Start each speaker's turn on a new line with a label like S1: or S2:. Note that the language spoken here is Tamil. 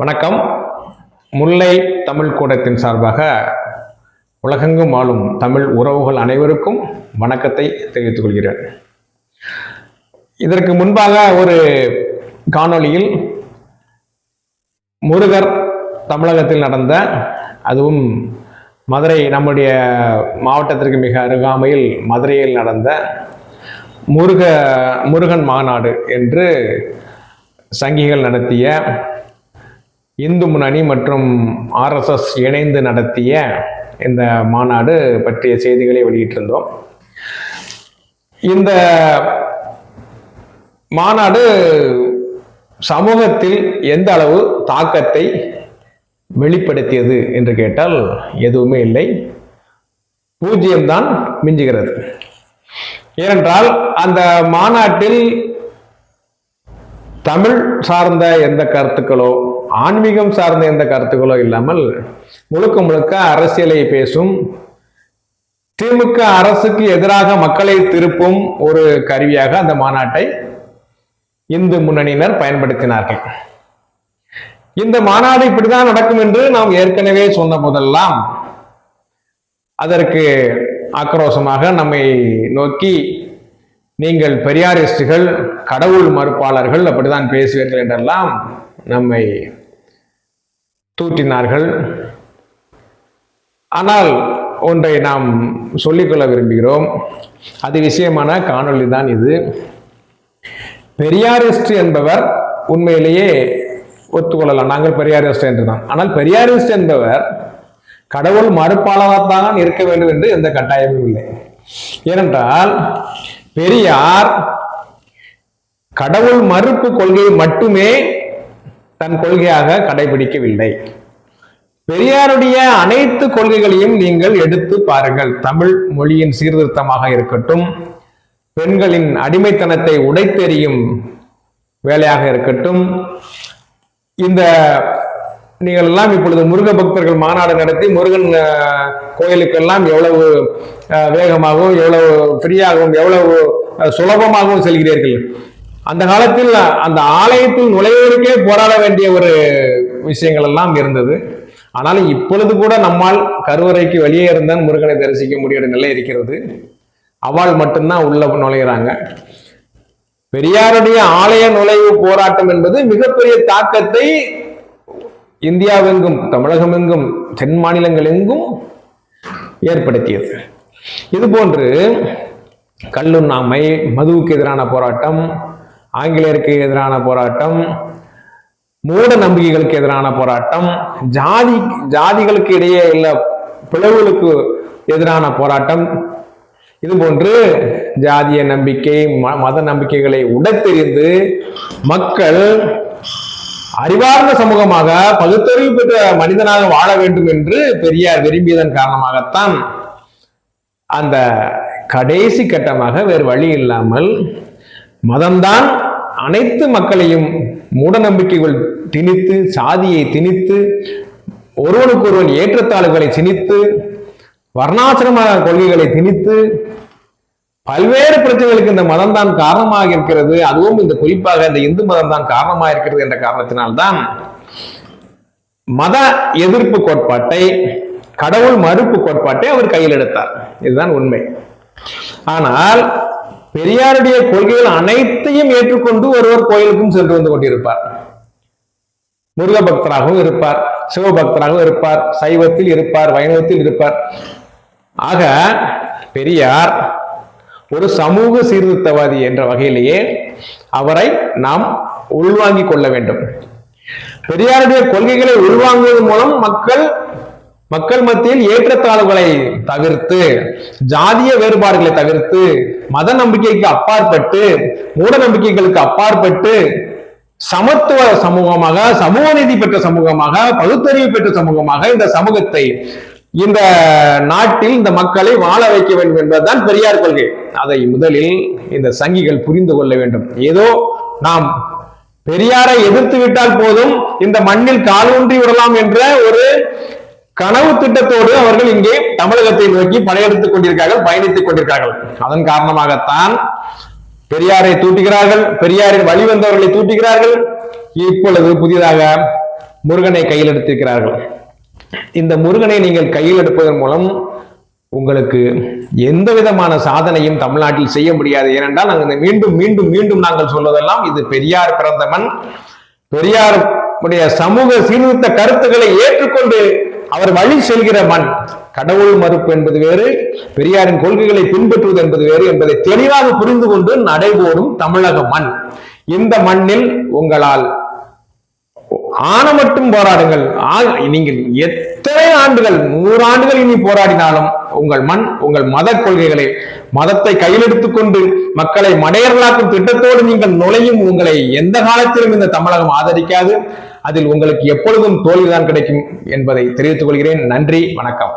S1: வணக்கம். முல்லை தமிழ் கூடத்தின் சார்பாக உலகெங்கும் ஆளும் தமிழ் உறவுகள் அனைவருக்கும் வணக்கத்தை தெரிவித்துக் கொள்கிறேன். இதற்கு முன்பாக ஒரு காணொளியில் முருகர் தமிழகத்தில் நடந்த அதுவும் மதுரை நம்முடைய மாவட்டத்திற்கு மிக அருகாமையில் மதுரையில் நடந்த முருக முருகன் மாநாடு என்று சங்கிகள் நடத்திய இந்து முன்னணி மற்றும் ஆர்எஸ்எஸ் இணைந்து நடத்திய இந்த மாநாடு பற்றிய செய்திகளை வெளியிட்டிருந்தோம். இந்த மாநாடு சமூகத்தில் எந்த அளவு தாக்கத்தை வெளிப்படுத்தியது என்று கேட்டால் எதுவுமே இல்லை. பூஜ்ஜியம்தான் மிஞ்சுகிறது. ஏனென்றால் அந்த மாநாட்டில் தமிழ் சார்ந்த எந்த கருத்துக்களோ ஆன்மீகம் சார்ந்த எந்த கருத்துக்களோ இல்லாமல் முழுக்க முழுக்க அரசியலை பேசும் திமுக அரசுக்கு எதிராக மக்களை திருப்பும் ஒரு கருவியாக அந்த மாநாட்டை இந்து முன்னணியினர் பயன்படுத்தினார்கள். இந்த மாநாடு இப்படிதான் நடக்கும் என்று நாம் ஏற்கனவே சொன்ன போதெல்லாம் அதற்கு ஆக்ரோஷமாக நம்மை நோக்கி நீங்கள் பெரியாரிஸ்டுகள் கடவுள் மறுப்பாளர்கள் அப்படிதான் பேசுவீர்கள் என்றெல்லாம் நம்மை தூற்றினார்கள். ஆனால் ஒன்றை நாம் சொல்லிக்கொள்ள விரும்புகிறோம். அது விஷயமான காணொளி தான் இது. பெரியாரிஸ்ட் என்பவர் உண்மையிலேயே ஒத்துக்கொள்ளலாம். நாங்கள் பெரியாரிஸ்ட் என்று தான். ஆனால் பெரியாரிஸ்ட் என்பவர் கடவுள் மறுப்பாளராகத்தான் இருக்க வேண்டும் என்று எந்த கட்டாயமும் இல்லை. ஏனென்றால் பெரியார் கடவுள் மறுப்பு கொள்கையை மட்டுமே தன் கொள்கையாக கடைபிடிக்கவில்லை. பெரியாருடைய அனைத்து கொள்கைகளையும் நீங்கள் எடுத்து பாருங்கள். தமிழ் மொழியின் சீர்திருத்தமாக இருக்கட்டும் பெண்களின் அடிமைத்தனத்தை உடைத்தெறியும் வேலையாக இருக்கட்டும் இந்த நீங்கள் எல்லாம் இப்பொழுது முருக பக்தர்கள் மாநாடு நடத்தி முருகன் கோயிலுக்கெல்லாம் எவ்வளவு வேகமாகவும் எவ்வளவு ஃப்ரீயாகவும் எவ்வளவு சுலபமாகவும் செல்கிறீர்கள். அந்த காலத்தில் அந்த ஆலயத்தில் நுழைவதற்கே போராட வேண்டிய ஒரு விஷயங்கள் எல்லாம் இருந்தது. ஆனால் இப்பொழுது கூட நம்மால் கருவறைக்கு வெளியே இருந்தால் முருகனை தரிசிக்க முடியாத நிலை இருக்கிறது. அவள் மட்டும்தான் உள்ள நுழையிறாங்க. பெரியாருடைய ஆலய நுழைவு போராட்டம் என்பது மிகப்பெரிய தாக்கத்தை இந்தியாவெங்கும் தமிழகமெங்கும் தென் மாநிலங்கள் எங்கும் ஏற்படுத்தியது. இது போன்று கல்லுண்ணாமை மதுவுக்கு எதிரான போராட்டம் ஆங்கிலேயருக்கு எதிரான போராட்டம் மூட நம்பிக்கைகளுக்கு எதிரான போராட்டம் ஜாதி ஜாதிகளுக்கு இடையே உள்ள பிளவுகளுக்கு எதிரான போராட்டம். இது போன்று ஜாதிய நம்பிக்கை ம- மத நம்பிக்கைகளை உடைத்தெறிந்து மக்கள் அறிவார்ந்த சமூகமாக பகுத்தறிவு பெற்ற மனிதனாக வாழ வேண்டும் என்று பெரியார் விரும்பியதன் காரணமாகத்தான் அந்த கடைசி கட்டமாக வேறு வழி இல்லாமல் மதம்தான் அனைத்து மக்களையும் மூட நம்பிக்கைகள் திணித்து சாதியை திணித்து ஒருவனுக்கொருவன் ஏற்றத்தாழ்வுகளை திணித்து வர்ணாசிரம கொள்கைகளை திணித்து பல்வேறு பிரச்சனைகளுக்கு இந்த மதம் தான் காரணமாக இருக்கிறது அதுவும் இந்த குறிப்பாக இந்த இந்து மதம் தான் காரணமாக இருக்கிறது என்ற காரணத்தினால்தான் மத எதிர்ப்பு கோட்பாட்டை கடவுள் மறுப்பு கோட்பாட்டை அவர் கையில் எடுத்தார். இதுதான் உண்மை. ஆனால் பெரியாருடைய கொள்கைகள் அனைத்தையும் ஏற்றுக்கொண்டு ஒருவர் கோயிலுக்கும் சென்று வந்து கொண்டிருப்பார். முருக பக்தராகவும் இருப்பார் சிவபக்தராகவும் இருப்பார் சைவத்தில் இருப்பார் வைணவத்தில் இருப்பார். ஆக பெரியார் ஒரு சமூக சீர்திருத்தவாதி என்ற வகையிலேயே அவரை நாம் உள்வாங்கிக் கொள்ள வேண்டும். பெரியாருடைய கொள்கைகளை உள்வாங்குவதன் மூலம் மக்கள் மக்கள் மத்தியில் ஏற்றத்தாழ்வுகளை தவிர்த்து ஜாதிய வேறுபாடுகளை தவிர்த்து மத நம்பிக்கைக்கு அப்பாற்பட்டு மூட நம்பிக்கைகளுக்கு அப்பாற்பட்டு சமத்துவ சமூகமாக சமூக நீதி பெற்ற சமூகமாக பகுத்தறிவு பெற்ற சமூகமாக இந்த சமூகத்தை இந்த நாட்டில் இந்த மக்களை வாழ வைக்க வேண்டும் என்பதுதான் பெரியார் கொள்கை. அதை முதலில் இந்த சங்கிகள் புரிந்து கொள்ள வேண்டும். ஏதோ நாம் பெரியாரை எதிர்த்து விட்டால் போதும் இந்த மண்ணில் காலூன்றி விடலாம் என்ற ஒரு கனவு திட்டத்தோடு அவர்கள் இங்கே தமிழகத்தை நோக்கி படையெடுத்துக் கொண்டிருக்கிறார்கள் பயணித்துக் கொண்டிருக்கிறார்கள். அதன் காரணமாகத்தான் பெரியாரை தூட்டுகிறார்கள் பெரியாரின் வழி வந்தவர்களை தூட்டுகிறார்கள். இப்பொழுது புதிதாக முருகனை கையில் எடுத்திருக்கிறார்கள். இந்த முருகனை நீங்கள் கையில் எடுப்பதன் மூலம் உங்களுக்கு எந்த விதமான சாதனையும் தமிழ்நாட்டில் செய்ய முடியாது. ஏனென்றால் நாங்கள் இந்த மீண்டும் மீண்டும் மீண்டும் நாங்கள் சொல்வதெல்லாம் இது பெரியார் பிறந்த பெரியாருடைய பெரியார் சமூக சீர்திருத்த கருத்துக்களை ஏற்றுக்கொண்டு அவர் வழி செல்கிற மண். கடவுள் மறுப்பு என்பது வேறு பெரியாரின் கொள்கைகளை பின்பற்றுவது என்பது வேறு என்பதை தெளிவாக புரிந்து கொண்டு நடைபோடும் தமிழக மண். இந்த மண்ணில் உங்களால் ஆன மட்டும் போராடுங்கள். நீங்கள் எத்தனை ஆண்டுகள் நூறு ஆண்டுகள் இனி போராடினாலும் உங்கள் மண் உங்கள் மத கொள்கைகளை மதத்தை கையில் எடுத்துக்கொண்டு மக்களை மடையர்களாக்கும் திட்டத்தோடு நீங்கள் நுழையும் உங்களை எந்த காலத்திலும் இந்த தமிழகம் ஆதரிக்காது. அதில் உங்களுக்கு எப்பொழுதும் தோல்விதான் கிடைக்கும் என்பதை தெரிவித்துக் கொள்கிறேன். நன்றி வணக்கம்.